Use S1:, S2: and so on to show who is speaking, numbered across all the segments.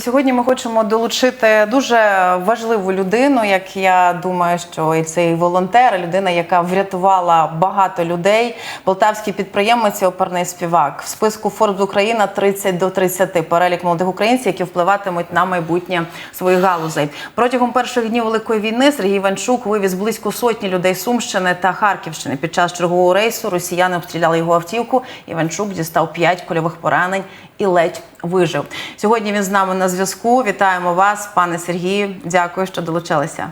S1: Сьогодні ми хочемо долучити дуже важливу людину, як я думаю, що і цей волонтер, людина, яка врятувала багато людей. Полтавський підприємець, і оперний співак в списку Forbes Україна 30 до 30. Перелік молодих українців, які впливатимуть на майбутнє своїх галузей. Протягом перших днів великої війни Сергій Іванчук вивіз близько сотні людей Сумщини та Харківщини. Під час чергового рейсу росіяни обстріляли його автівку. Іванчук дістав 5 кульових поранень і ледь вижив. Сьогодні він з нами на зв'язку. Вітаємо вас, пане Сергію. Дякую, що долучилися.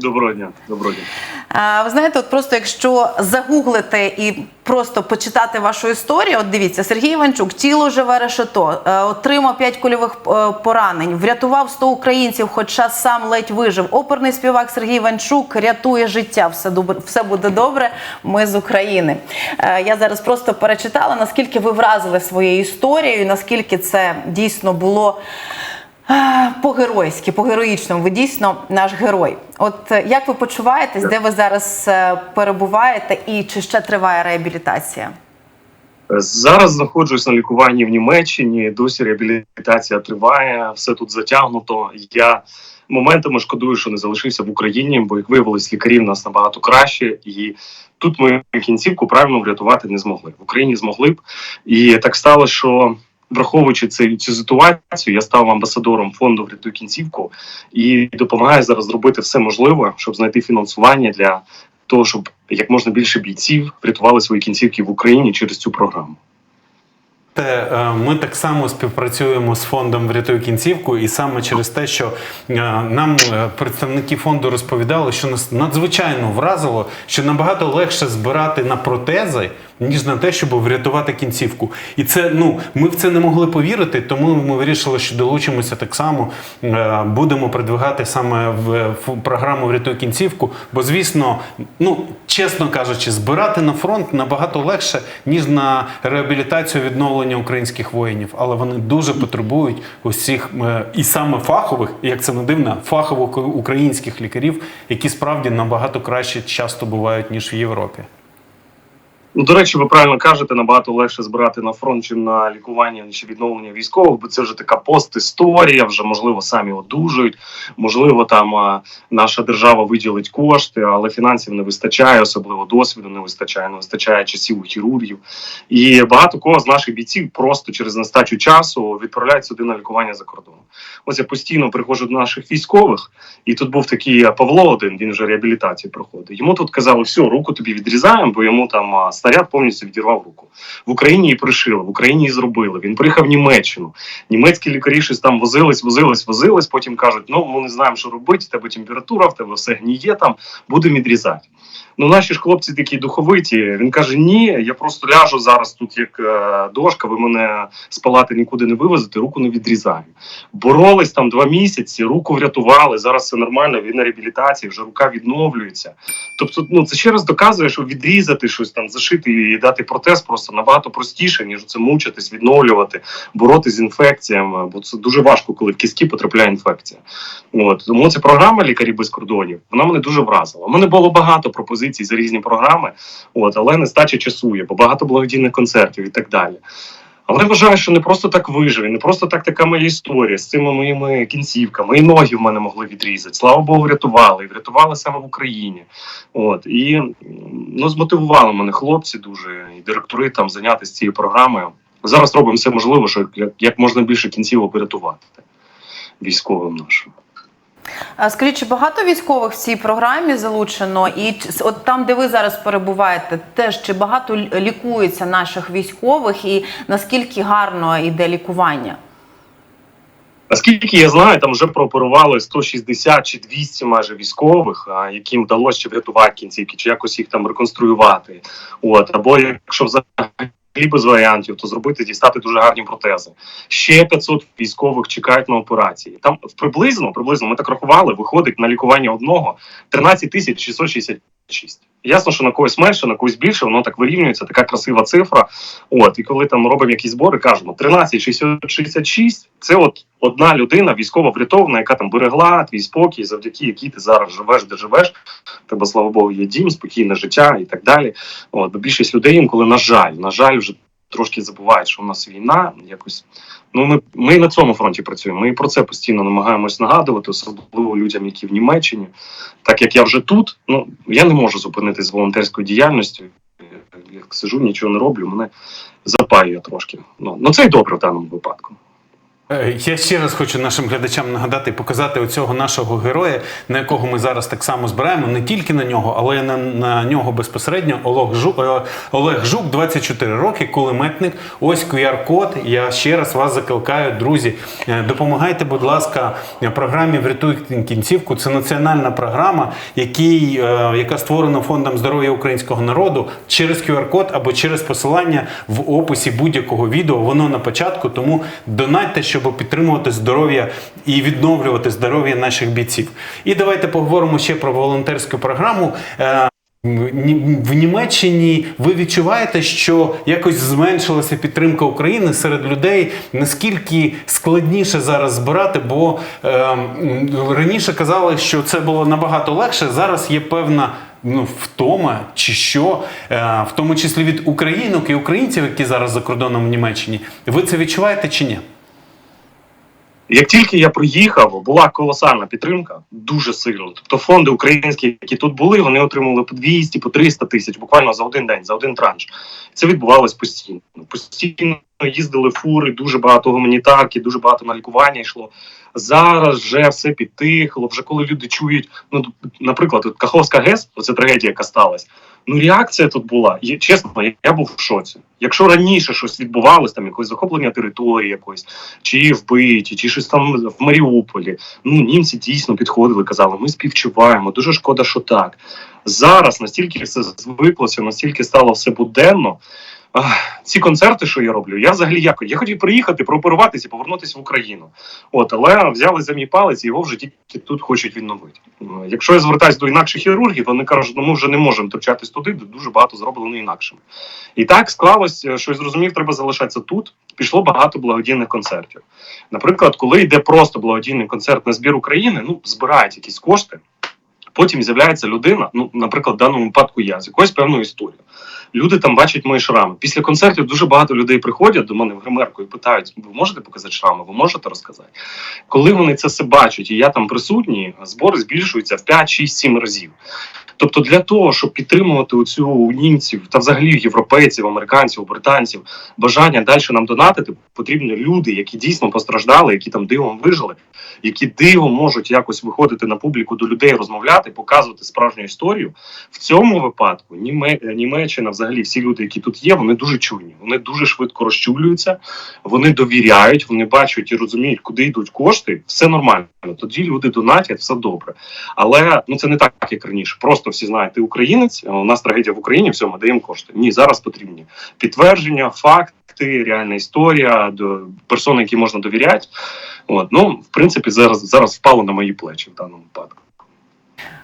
S2: Доброго дня, доброго дня.
S1: А, Ви знаєте, от просто якщо загуглити і просто почитати вашу історію, от дивіться, Сергій Іванчук, тіло живе решето, е, отримав 5 кульових е, поранень, врятував 100 українців, хоча сам ледь вижив. Оперний співак Сергій Іванчук рятує життя. Все добре, все буде добре. Ми з України. Е, Я зараз просто перечитала, наскільки ви вразили своєю історією, наскільки це дійсно було. По-геройськи, по-героїчному, ви дійсно наш герой. От е, як ви почуваєтесь, де ви зараз е, перебуваєте, і чи ще триває реабілітація?
S2: Зараз знаходжусь на лікуванні в Німеччині. Досі реабілітація триває, все тут затягнуто. Я моментами шкодую, що не залишився в Україні, бо як виявилось, лікарів нас набагато краще, і тут ми кінцівку правильно врятувати не змогли. В Україні змогли б, і так стало, що. Враховуючи цю, цю ситуацію, я став амбасадором фонду «Врятуй кінцівку і допомагаю зараз зробити все можливе, щоб знайти фінансування для того, щоб як можна більше бійців врятували свої кінцівки в Україні через цю програму.
S3: Те, е, Ми так само співпрацюємо з фондом Врятуй кінцівку, і саме через те, що е, нам е, представники фонду розповідали, що нас надзвичайно вразило, що набагато легше збирати на протези, ніж на те, щоб врятувати кінцівку. І це ну ми в це не могли повірити, тому ми вирішили, що долучимося так само. Будемо продвигати саме в, програму Врятуй кінцівку. Бо, звісно, ну чесно кажучи, збирати на фронт набагато легше, ніж на реабілітацію відновлення українських воїнів. Але вони дуже потребують усіх е, і саме фахових, як це не дивно, фахових українських лікарів, які справді набагато краще часто бувають ніж в Європі.
S2: Ну, до речі, ви правильно кажете, набагато легше збирати на фронт, чим на лікування чи відновлення військових, бо це вже така постісторія, вже можливо самі одужують. Можливо, там а, наша держава виділить кошти, але фінансів не вистачає, особливо досвіду не вистачає, не вистачає часів у хірургів. І багато кого з наших бійців просто через нестачу часу відправляють сюди на лікування за кордоном. Ось я постійно приходжу до наших військових, і тут був такий Павло один, він вже реабілітацію проходить. Йому тут казали, все, руку тобі відрізаємо, бо йому там снаряд повністю відірвав руку. В Україні її пришили, в Україні її зробили. Він приїхав в Німеччину. Німецькі лікарі щось там возились, возились, возились. Потім кажуть: ну ми не знаємо, що робити. Тебе температура, в тебе все гніє там, будемо відрізати. Ну, наші ж хлопці такі духовиті. Він каже: Ні, я просто ляжу зараз тут як е, дошка. Ви мене з палати нікуди не вивезете, руку не відрізаю. Боролись там два місяці, руку врятували. Зараз все нормально. Він на реабілітації, вже рука відновлюється. Тобто, ну це ще раз доказує, що відрізати щось там, зашити і дати протез просто набагато простіше, ніж це мучитись, відновлювати, боротися з інфекціями. Бо це дуже важко, коли в кістки потрапляє інфекція. От тому ця програма лікарі без кордонів вона мене дуже вразила. У мене було багато пропозицій за різні програми, от але нестача часу бо багато благодійних концертів і так далі. Але вважаю, що не просто так вижив, і не просто так така моя історія з цими моїми кінцівками. І ноги в мене могли відрізати. Слава Богу, врятували і врятували саме в Україні. От і ну змотивували мене хлопці дуже і директори там зайнятися цією програмою. Зараз робимо все можливе, щоб як, як можна більше кінцівок врятувати військовим нашим.
S1: Скажіть, чи багато військових в цій програмі залучено? І от там, де ви зараз перебуваєте, теж чи багато лікується наших військових, і наскільки гарно йде лікування?
S2: Наскільки я знаю, там вже прооперували 160 чи 200 майже військових, яким вдалося врятувати кінцівки, чи якось їх там реконструювати. От або якщо взагалі без варіантів, то зробити дістати дуже гарні протези. Ще 500 військових чекають на операції. Там приблизно, приблизно ми так рахували, виходить на лікування одного 13 тисяч 666. Ясно, що на когось менше, на когось більше, воно так вирівнюється, така красива цифра. От, і коли там робимо якісь збори, кажемо 13 666 – це от одна людина, військово врятована, яка там берегла твій спокій, завдяки якій ти зараз живеш, де живеш. Тебе, слава Богу, є дім, спокійне життя і так далі. От, бо більшість людей інколи, на жаль, на жаль, вже трошки забувають, що у нас війна якось. Ну, ми, ми на цьому фронті працюємо. Ми і про це постійно намагаємось нагадувати, особливо людям, які в Німеччині. Так як я вже тут, ну я не можу зупинитись з волонтерською діяльністю. Як сижу, нічого не роблю, мене запаює трошки. Ну, ну це й добре в даному випадку.
S3: Е, Я ще раз хочу нашим глядачам нагадати і показати оцього нашого героя, на якого ми зараз так само збираємо, не тільки на нього, але й на, на нього безпосередньо. Олег Жук, е, Олег Жук, 24 роки, кулеметник. Ось QR-код. Я ще раз вас закликаю, друзі. е, Допомагайте, будь ласка, програмі Врятуй кінцівку. Це національна програма, який, яка створена фондом здоров'я українського народу через QR-код або через посилання в описі будь-якого відео. Воно на початку. Тому донатьте, щоб підтримувати здоров'я і відновлювати здоров'я наших бійців. І давайте поговоримо ще про волонтерську програму. Е, В Німеччині ви відчуваєте, що якось зменшилася підтримка України серед людей. Наскільки складніше зараз збирати? Бо е, раніше казали, що це було набагато легше. Зараз є певна ну, втома чи що, е, в тому числі від українок і українців, які зараз за кордоном в Німеччині. Ви це відчуваєте чи ні?
S2: Як тільки я приїхав, була колосальна підтримка, дуже сильно. Тобто фонди українські, які тут були, вони отримали по 200, по 300 тисяч буквально за один день, за один транш. Це відбувалось постійно. Постійно їздили фури, дуже багато гуманітарки, дуже багато на лікування йшло. Зараз вже все підтихло. Вже коли люди чують, ну наприклад, от Каховська ГЕС, оце трагедія, яка сталася. Ну, реакція тут була. Є, чесно, я, я був в шоці. Якщо раніше щось відбувалось, там якось захоплення території якоїсь, чи вбиті, чи щось там в Маріуполі. Ну німці дійсно підходили, казали, ми співчуваємо, дуже шкода, що так. Зараз настільки все звиклося, настільки стало все буденно. Ці концерти, що я роблю, я взагалі як я хотів приїхати, прооперуватися повернутися в Україну. От, але взяли за мій палець, і його вже тільки тут хочуть відновити. Якщо я звертаюся до інакших хірургів, вони кажуть, ну ми вже не можемо втручатись туди, дуже багато зроблено інакшим. І так склалось, е, що я зрозумів, треба залишатися тут. Пішло багато благодійних концертів. Наприклад, коли йде просто благодійний концерт на збір України, ну збирають якісь кошти. Потім з'являється людина, ну, наприклад, в даному випадку я з якоюсь певною історією. Люди там бачать мої шрами. Після концертів дуже багато людей приходять до мене в гримерку і питають: ви можете показати шрами? Ви можете розказати? Коли вони це все бачать, і я там присутній, збори збільшуються в 5, 6, 7 разів. Тобто, для того, щоб підтримувати оцю у німців та взагалі європейців, американців, британців бажання далі нам донатити, потрібні люди, які дійсно постраждали, які там дивом вижили, які дивом можуть якось виходити на публіку до людей, розмовляти, показувати справжню історію. В цьому випадку Німеччина, взагалі, всі люди, які тут є, вони дуже чуйні, вони дуже швидко розчулюються, вони довіряють, вони бачать і розуміють, куди йдуть кошти. Все нормально. Тоді люди донатять, все добре. Але ну це не так, як раніше. Просто всі знають, ти українець, у нас трагедія в Україні, все, ми даємо кошти. Ні, зараз потрібні підтвердження, факти, реальна історія, персони, які можна довіряти. От ну в принципі, зараз зараз впало на мої плечі в даному випадку.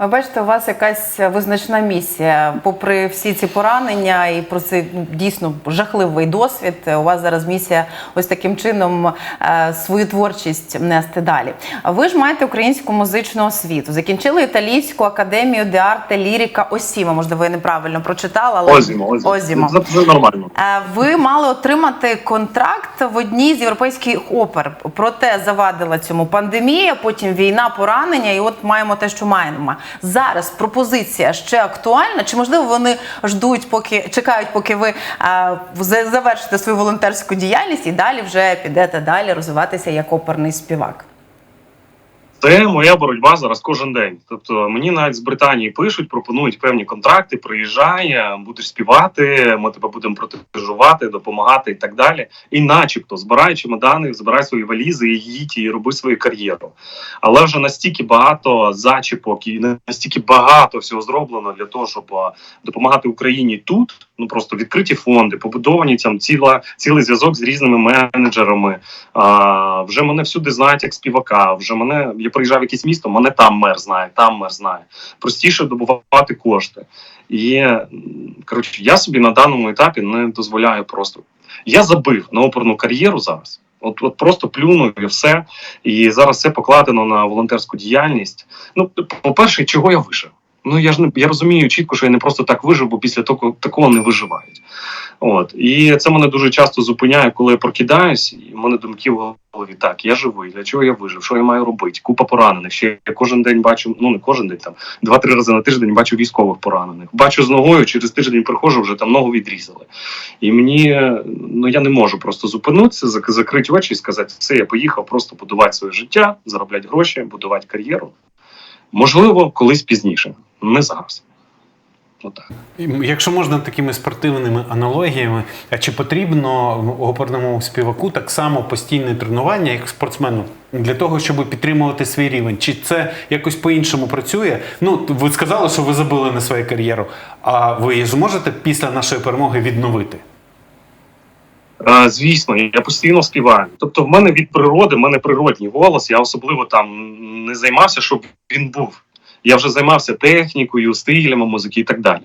S1: Ви бачите, у вас якась визначна місія. Попри всі ці поранення і про цей ну, дійсно жахливий досвід. У вас зараз місія ось таким чином е, свою творчість нести далі. Ви ж маєте українську музичну освіту. Закінчили італійську академію де арте лірика Осіма. Можливо, я неправильно прочитала, але
S2: Озімо, озімо.
S1: Озімо.
S2: Це, це нормально.
S1: Е, Ви мали отримати контракт в одній з європейських опер. Проте завадила цьому пандемія, потім війна, поранення, і от маємо те, що маємо. Зараз пропозиція ще актуальна. Чи можливо вони ждуть, поки чекають, поки ви а, завершите свою волонтерську діяльність і далі вже підете далі розвиватися як оперний співак?
S2: Це моя боротьба зараз кожен день. Тобто мені навіть з Британії пишуть, пропонують певні контракти. Приїжджай, е, будеш співати, ми тебе будемо протежувати, допомагати і так далі. І, начебто, збирай чемодани, збирай свої валізи і їдь і роби свою кар'єру. Але вже настільки багато зачіпок і настільки багато всього зроблено для того, щоб е, допомагати Україні тут. Ну просто відкриті фонди, побудовані там ціла цілий зв'язок з різними менеджерами. А, вже мене всюди знають як співака. Вже мене я приїжджав в якесь місто, мене там мер знає, там мер знає. Простіше добувати кошти. І коротше, я собі на даному етапі не дозволяю просто. Я забив на оперну кар'єру зараз. От, от просто плюнув і все. І зараз все покладено на волонтерську діяльність. Ну, по-перше, чого я вижив? Ну я ж не я розумію чітко, що я не просто так вижив, бо після того такого не виживають. От і це мене дуже часто зупиняє, коли я прокидаюсь, і в мене думки в голові так, я живий, для чого я вижив, що я маю робити? Купа поранених. Ще я кожен день бачу, ну не кожен день там два-три рази на тиждень бачу військових поранених. Бачу з ногою, через тиждень приходжу, вже там ногу відрізали. І мені ну я не можу просто зупинитися, зак- закрити очі і сказати, все, я поїхав просто будувати своє життя, заробляти гроші, будувати кар'єру. Можливо, колись пізніше, не зараз. Отак.
S3: Якщо можна такими спортивними аналогіями, а чи потрібно оперному співаку так само постійне тренування, як спортсмену, для того, щоб підтримувати свій рівень? Чи це якось по-іншому працює? Ну, ви сказали, що ви забили на свою кар'єру, а ви зможете після нашої перемоги відновити?
S2: Е, Звісно, я постійно співаю. Тобто, в мене від природи, в мене природній голос. Я особливо там не займався, щоб він був. Я вже займався технікою, стилями музики і так далі.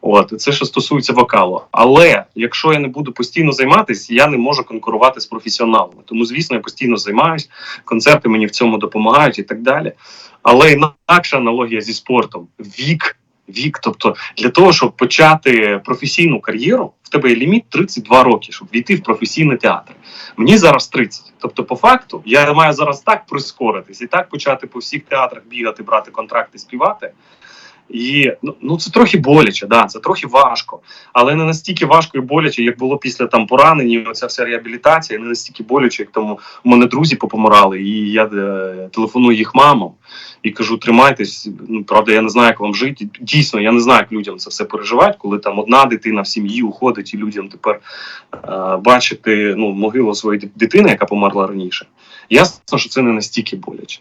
S2: От це що стосується вокалу. Але якщо я не буду постійно займатися, я не можу конкурувати з професіоналами. Тому, звісно, я постійно займаюся, концерти мені в цьому допомагають і так далі. Але інакша аналогія зі спортом вік. Вік, тобто для того, щоб почати професійну кар'єру, в тебе є ліміт 32 роки, щоб війти в професійний театр. Мені зараз 30. Тобто, по факту, я маю зараз так прискоритись і так почати по всіх театрах бігати, брати контракти, співати. І ну, ну це трохи боляче, да, це трохи важко, але не настільки важко і боляче, як було після там поранення. Оця вся реабілітація, не настільки боляче, як тому у мене друзі попомирали, і я е, телефоную їх мамам і кажу: тримайтесь. Ну правда, я не знаю, як вам жити. Дійсно, я не знаю, як людям це все переживати, коли там одна дитина в сім'ї уходить, і людям тепер е, бачити ну могилу своєї дитини, яка померла раніше. Ясно, що це не настільки боляче.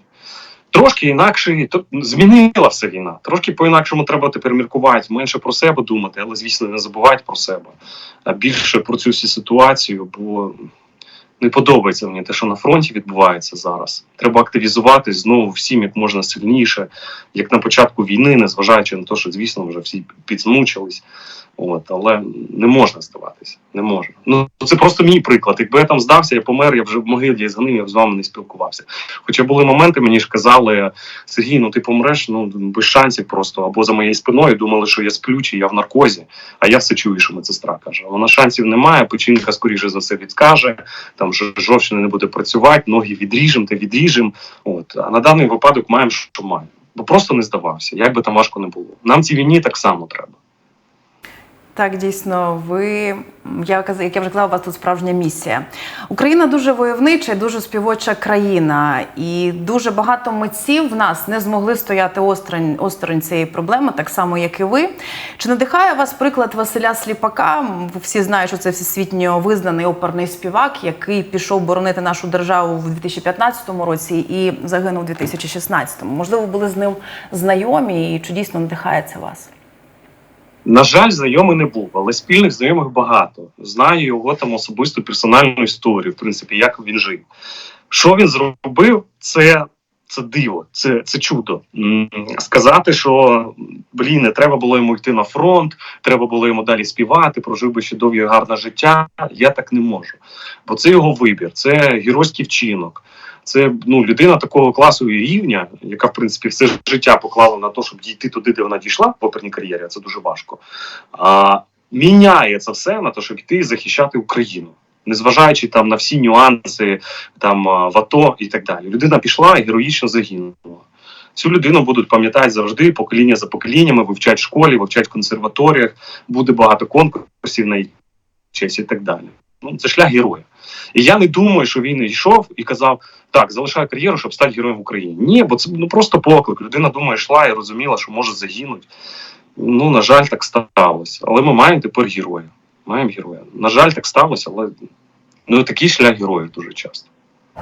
S2: Трошки інакше, змінила все війна. Трошки по-інакшому треба тепер міркувати, менше про себе думати, але звісно не забувати про себе, а більше про цю всю ситуацію, бо не подобається мені те, що на фронті відбувається зараз. Треба активізуватись знову всім як можна сильніше, як на початку війни, незважаючи на те, що звісно вже всі підзмучились. От, але не можна здаватися, не можна. Ну це просто мій приклад. Якби я там здався, я помер, я вже в могилі згнив, я з вами не спілкувався. Хоча були моменти, мені ж казали, Сергій, ну ти помреш, ну без шансів просто або за моєю спиною думали, що я сплю, чи я в наркозі, а я все чую, що медсестра каже. Вона шансів немає, печінка скоріше за все відкаже, там ж- жовчина не буде працювати, ноги відріжемо та відріжемо. От а на даний випадок маємо, що маємо. Бо просто не здавався, як би там важко не було. Нам цій війні так само треба.
S1: Так, дійсно, ви я як я вже казала, у вас тут справжня місія. Україна дуже войовнича, і дуже співоча країна, і дуже багато митців в нас не змогли стояти осторонь, осторонь цієї проблеми, так само як і ви. Чи надихає вас приклад Василя Сліпака? Всі знають, що це всесвітньо визнаний оперний співак, який пішов боронити нашу державу в 2015 році і загинув у 2016. Можливо, були з ним знайомі, і чи дійсно надихає це вас?
S2: На жаль, знайомий не був, але спільних знайомих багато. Знаю його там особисту персональну історію, в принципі, як він жив. Що він зробив, це, це диво, це, це чудо. Сказати, що блін, не треба було йому йти на фронт, треба було йому далі співати, прожив би ще довге гарне життя. Я так не можу. Бо це його вибір, це геройський вчинок. Це ну людина такого класу і рівня, яка в принципі все життя поклала на те, щоб дійти туди, де вона дійшла в оперній кар'єрі. Це дуже важко. А, міняє це все на те, щоб йти і захищати Україну, незважаючи там на всі нюанси там в АТО і так далі. Людина пішла і героїчно загинула. Цю людину будуть пам'ятати завжди, покоління за поколіннями, вивчать в школі, вивчать в консерваторіях, буде багато конкурсів на її честь і так далі. Ну, це шлях героя. І я не думаю, що він йшов і казав: так, залишаю кар'єру, щоб стати героєм в Україні. Ні, бо це ну просто поклик. Людина думає, йшла і розуміла, що може загинути. Ну, на жаль, так сталося. Але ми маємо тепер героя. Маємо героя. На жаль, так сталося, але ну такий шлях героїв дуже часто.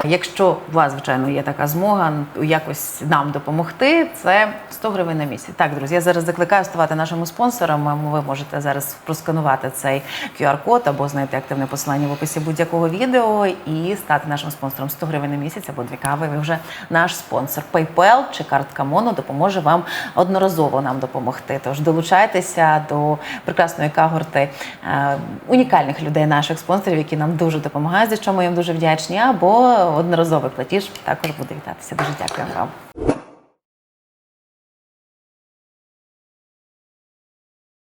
S1: Якщо у вас, звичайно, є така змога якось нам допомогти, це 100 гривень на місяць. Так, друзі, я зараз закликаю ставати нашими спонсорами. Ви можете зараз просканувати цей QR-код або знайти активне посилання в описі будь-якого відео і стати нашим спонсором 100 гривень на місяць або дві кави. Ви вже наш спонсор. PayPal чи картка Моно допоможе вам одноразово нам допомогти. Тож долучайтеся до прекрасної кагорти е, унікальних людей, наших спонсорів, які нам дуже допомагають, за що ми їм дуже вдячні. Або одноразовий платіж також буде вітатися. Дуже дякую вам.